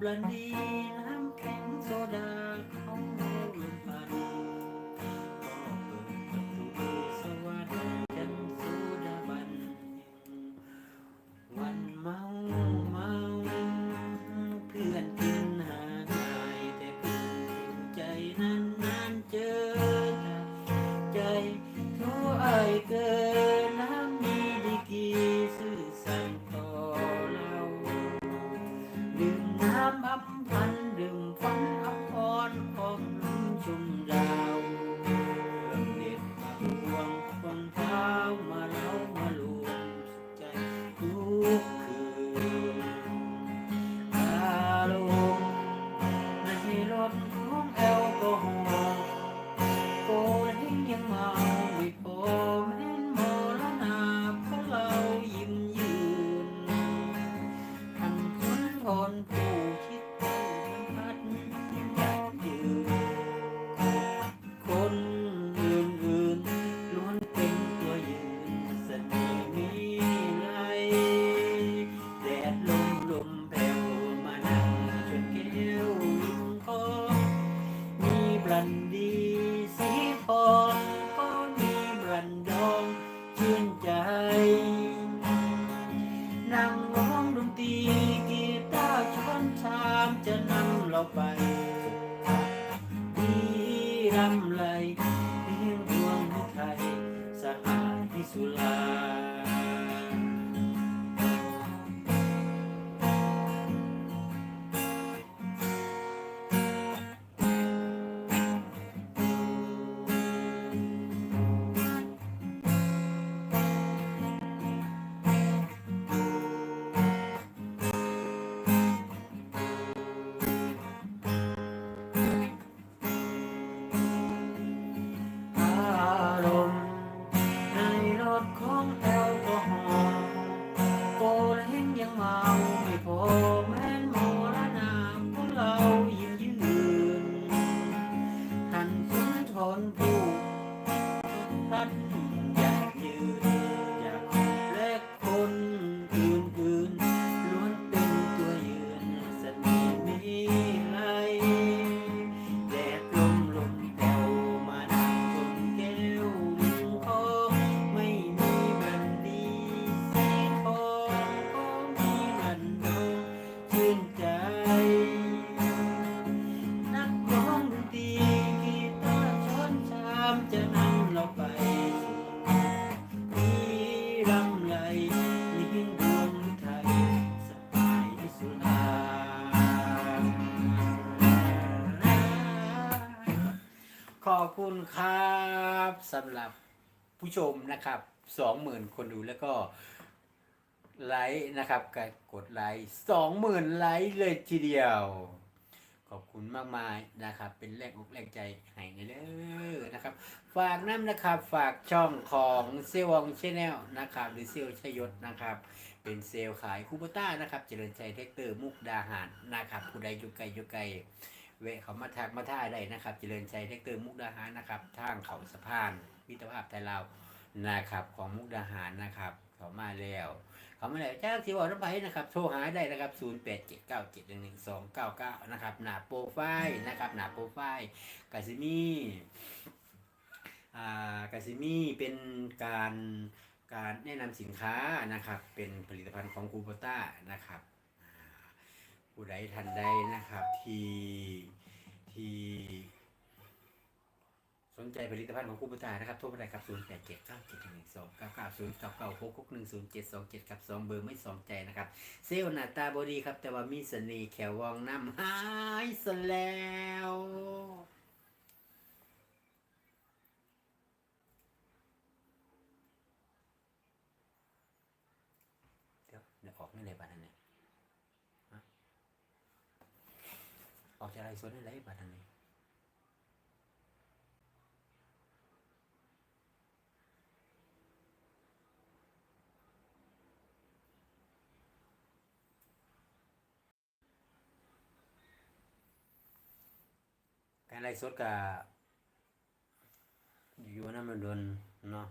Blandina. เพื่นใจ นั่งร้องดนตรีกีตาร์ช้อนชามจะนำเราไปดีรำไรเพียงดวงไทยสะอาดที่สุด ท่านอยาก อบคุณครับสำหรับผู้ชมนะครับสองหมื่นคนดูแล้วก็ไลค์นะครับกดไลค์สองหมื่นไลค์เลยทีเดียว ขอบคุณมากมายนะครับ เป็นแรงอกแรงใจให้เด้อนะครับ ฝากน้ำนะครับฝากช่องของเซลวองชาแนลนะครับ หรือเซลชยศนะครับ เป็นเซลล์ขายคูโบต้านะครับ เจริญใจเทคเตอร์มุกดาหารนะครับผู้ใดอยู่ไกลอยู่ไกล เวะเขามาทักมาท่าได้นะครับ เจริญใจเทคเตอร์มุกดาหารนะครับทางเขาสะพานมิตรภาพไทยลาวนะครับ ของมุกดาหารนะครับ เขามาแล้ว เขามาแล้วจ้าที่ว่าน้ำไปนะครับ โทรหาได้นะครับ0 8 7 9 7 1 1 2 9 9นะครับหนาโปรไฟล์นะครับหนาโปรไฟล์กาซิมีอ่ากาซิมีเป็นการการแนะนำสินค้านะครับ เป็นผลิตภัณฑ์ของคูโบต้านะครับ ผู้ใดทันใดนะครับ ที่ที่สนใจผลิตภัณฑ์ของคูโบต้านะครับ โทรมาได้ครับ 0 8 7 9 7 1 2 9 9 0 9 9 6 6 1 0 7 2 7ครับ2เบอร์ไม่สองใจนะครับ เซลล์หน้าตาบอดีครับ แต่ว่ามีเสน่ห์แขววองน้ำหายซะแล้วเดี๋ยวเดี๋ยวออกนี่เลยบัตรนี้ฮะออก จากไรส่วนนี่เลยบัตรนี้การไล่สดกับอยู่นั่นมันโดนเนาะ